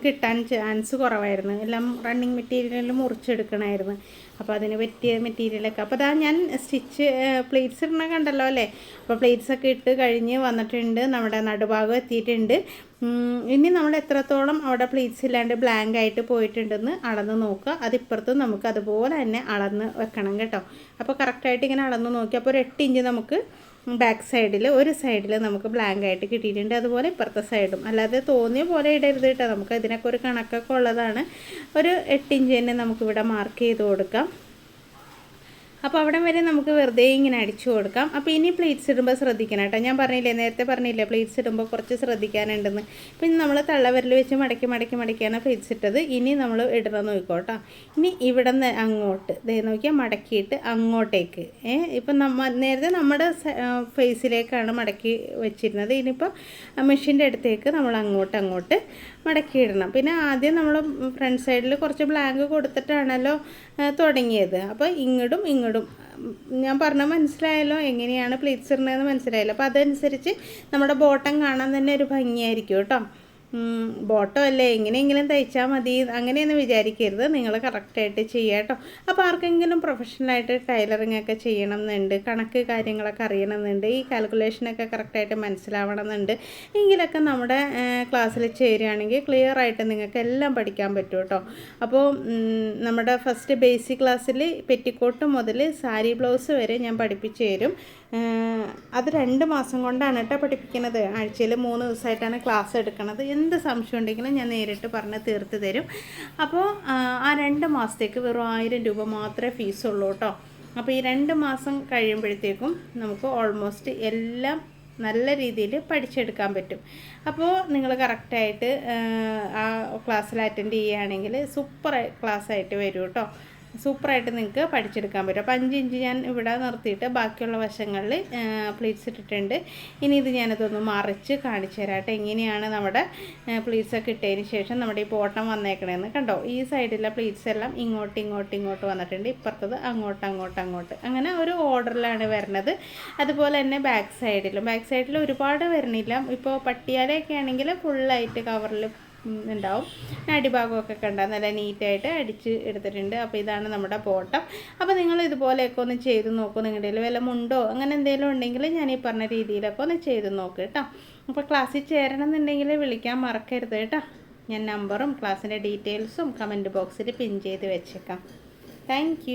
കിട്ടാൻ ചാൻസ് കുറവായിരുന്നു. എല്ലാം റണ്ണിങ് മെറ്റീരിയലിൽ മുറിച്ചെടുക്കണമായിരുന്നു അപ്പോൾ അതിന് പറ്റിയ മെറ്റീരിയലൊക്കെ അപ്പോൾ അതാ ഞാൻ സ്റ്റിച്ച് പ്ലേറ്റ്സ് ഇടണ കണ്ടല്ലോ അല്ലേ? അപ്പോൾ പ്ലേറ്റ്സ് ഒക്കെ ഇട്ട് കഴിഞ്ഞ് വന്നിട്ടുണ്ട്. നമ്മുടെ നടുഭാഗം എത്തിയിട്ടുണ്ട്. ഇനി നമ്മൾ എത്രത്തോളം അവിടെ പ്ലേറ്റ്സ് ഇല്ലാണ്ട് ബ്ലാങ്ക് ആയിട്ട് പോയിട്ടുണ്ടെന്ന് അളന്ന് നോക്കുക. അതിപ്പുറത്ത് നമുക്ക് അതുപോലെ തന്നെ അളന്ന് വെക്കണം കേട്ടോ. അപ്പോൾ കറക്റ്റായിട്ട് ഇങ്ങനെ അളന്ന് നോക്കി. അപ്പോൾ ഒരു എട്ട് ഇഞ്ച് നമുക്ക് ബാക്ക് സൈഡിൽ ഒരു സൈഡിൽ നമുക്ക് ബ്ലാങ്ക് ആയിട്ട് കിട്ടിയിട്ടുണ്ട്. അതുപോലെ ഇപ്പുറത്തെ സൈഡും അല്ലാതെ തോന്നിയ പോലെ ഇടരുത് കേട്ടോ. നമുക്ക് ഇതിനൊക്കെ ഒരു കണക്കൊക്കെ ഉള്ളതാണ്. ഒരു എട്ട് ഇഞ്ച് തന്നെ നമുക്കിവിടെ മാർക്ക് ചെയ്ത് കൊടുക്കാം. അപ്പോൾ അവിടെ വരെ നമുക്ക് വെറുതെ ഇങ്ങനെ അടിച്ചു കൊടുക്കാം. അപ്പോൾ ഇനി പ്ലേറ്റ്സ് ഇടുമ്പോൾ ശ്രദ്ധിക്കണം കേട്ടോ. ഞാൻ പറഞ്ഞില്ലേ നേരത്തെ പറഞ്ഞില്ലേ പ്ലേറ്റ്സ് ഇടുമ്പോൾ കുറച്ച് ശ്രദ്ധിക്കാനുണ്ടെന്ന്. ഇപ്പം നമ്മൾ തള്ളവരിൽ വെച്ച് മടക്കി മടക്കി മടക്കിയാണ് പ്ലേറ്റ്സ് ഇട്ടത്. ഇനി നമ്മൾ ഇടണം നോക്കോട്ടോ ഇനി ഇവിടെ നിന്ന് അങ്ങോട്ട് ദേ നോക്കിയാൽ മടക്കിയിട്ട് അങ്ങോട്ടേക്ക്. ഏ ഇപ്പം നമ്മ നേരത്തെ നമ്മുടെ ഫേസിലേക്കാണ് മടക്കി വെച്ചിരുന്നത്. ഇനിയിപ്പോൾ മെഷീന്റെ അടുത്തേക്ക് നമ്മൾ അങ്ങോട്ട് അങ്ങോട്ട് മടക്കിയിടണം. പിന്നെ ആദ്യം നമ്മൾ ഫ്രണ്ട് സൈഡിൽ കുറച്ച് ബ്ലാങ്ക് കൊടുത്തിട്ടാണല്ലോ തുടങ്ങിയത്. അപ്പോൾ ഇങ്ങോട്ടും ഇങ്ങോട്ടും ഞാൻ പറഞ്ഞ മനസ്സിലായല്ലോ എങ്ങനെയാണ് പ്ലീറ്റ്സ് ഇടണതെന്ന് മനസ്സിലായല്ലോ. അപ്പോൾ അതനുസരിച്ച് നമ്മുടെ ബോട്ടം കാണാൻ തന്നെ ഒരു ഭംഗിയായിരിക്കും കേട്ടോ. ബോട്ടം അല്ലേ എങ്ങനെയെങ്കിലും തയ്ച്ചാൽ മതി. അങ്ങനെയൊന്നും വിചാരിക്കരുത്. നിങ്ങൾ കറക്റ്റായിട്ട് ചെയ്യുക കേട്ടോ. അപ്പോൾ ആർക്കെങ്കിലും പ്രൊഫഷണലായിട്ട് ടൈലറിങ് ഒക്കെ ചെയ്യണം എന്നുണ്ട് കണക്ക് കാര്യങ്ങളൊക്കെ അറിയണം എന്നുണ്ട് ഈ കാൽക്കുലേഷനൊക്കെ കറക്റ്റായിട്ട് മനസ്സിലാവണം എന്നുണ്ട് എങ്കിലൊക്കെ നമ്മുടെ ക്ലാസ്സിൽ ചേരുകയാണെങ്കിൽ ക്ലിയർ ആയിട്ട് നിങ്ങൾക്ക് എല്ലാം പഠിക്കാൻ പറ്റും കേട്ടോ. അപ്പോൾ നമ്മുടെ ഫസ്റ്റ് ബേസിക് ക്ലാസ്സിൽ പെറ്റിക്കോട്ട് മുതൽ സാരി ബ്ലൗസ് വരെ ഞാൻ പഠിപ്പിച്ചു തരും. അത് രണ്ട് മാസം കൊണ്ടാണ് കേട്ടോ പഠിപ്പിക്കുന്നത്. ആഴ്ചയിൽ മൂന്ന് ദിവസമായിട്ടാണ് ക്ലാസ് എടുക്കുന്നത് എന്ത് സംശയം ഉണ്ടെങ്കിലും ഞാൻ നേരിട്ട് പറഞ്ഞ് തീർത്ത് തരും. അപ്പോൾ ആ രണ്ട് മാസത്തേക്ക് വെറും ആയിരം രൂപ മാത്രമേ ഫീസുള്ളൂ കേട്ടോ അപ്പോൾ ഈ രണ്ട് മാസം കഴിയുമ്പോഴത്തേക്കും നമുക്ക് ഓൾമോസ്റ്റ് എല്ലാം നല്ല രീതിയിൽ പഠിച്ചെടുക്കാൻ പറ്റും. അപ്പോൾ നിങ്ങൾ കറക്റ്റായിട്ട് ആ ക്ലാസ്സിൽ അറ്റൻഡ് ചെയ്യുകയാണെങ്കിൽ സൂപ്പർ ക്ലാസ്സായിട്ട് വരും കേട്ടോ സൂപ്പറായിട്ട് നിങ്ങൾക്ക് പഠിച്ചെടുക്കാൻ പറ്റും. അപ്പോൾ അഞ്ച് ഇഞ്ച് ഞാൻ ഇവിടെ നിർത്തിയിട്ട് ബാക്കിയുള്ള വശങ്ങളിൽ പ്ലീറ്റ്സ് ഇട്ടിട്ടുണ്ട്. ഇനി ഇത് ഞാനതൊന്ന് മറിച്ച് കാണിച്ചു തരാം എങ്ങനെയാണ് നമ്മുടെ പ്ലീറ്റ്സൊക്കെ ഇട്ടതിന് ശേഷം നമ്മുടെ ഈ പോട്ടം വന്നേക്കണേന്ന്. കണ്ടോ? ഈ സൈഡിലെ പ്ലീറ്റ്സ് എല്ലാം ഇങ്ങോട്ട് ഇങ്ങോട്ട് ഇങ്ങോട്ട് വന്നിട്ടുണ്ട്. ഇപ്പുറത്തത് അങ്ങോട്ട് അങ്ങോട്ട് അങ്ങോട്ട്. അങ്ങനെ ഒരു ഓർഡറിലാണ് വരുന്നത് അതുപോലെ തന്നെ ബാക്ക് സൈഡിലും. ബാക്ക് സൈഡിൽ ഒരുപാട് വരണില്ല. ഇപ്പോൾ പട്ടിയാലയൊക്കെ ആണെങ്കിൽ ഫുള്ളായിട്ട് കവറിൽ ഉണ്ടാവും. അടിഭാഗമൊക്കെ കണ്ടാൽ നല്ല നീറ്റായിട്ട് അടിച്ച് എടുത്തിട്ടുണ്ട്. അപ്പോൾ ഇതാണ് നമ്മുടെ ബോട്ടം അപ്പോൾ നിങ്ങൾ ഇതുപോലെയൊക്കെ ഒന്ന് ചെയ്ത് നോക്കൂ. നിങ്ങളുടെ കയ്യിൽ വല്ല മുണ്ടോ അങ്ങനെ എന്തെങ്കിലും ഉണ്ടെങ്കിൽ ഞാൻ ഈ പറഞ്ഞ രീതിയിലൊക്കെ ഒന്ന് ചെയ്ത് നോക്ക് കേട്ടോ. അപ്പോൾ ക്ലാസ്സിൽ ചേരണം എന്നുണ്ടെങ്കിൽ വിളിക്കാൻ മറക്കരുത് കേട്ടോ. ഞാൻ നമ്പറും ക്ലാസ്സിന്റെ ഡീറ്റെയിൽസും കമന്റ് ബോക്സിൽ പിൻ ചെയ്ത് വെച്ചേക്കാം. താങ്ക്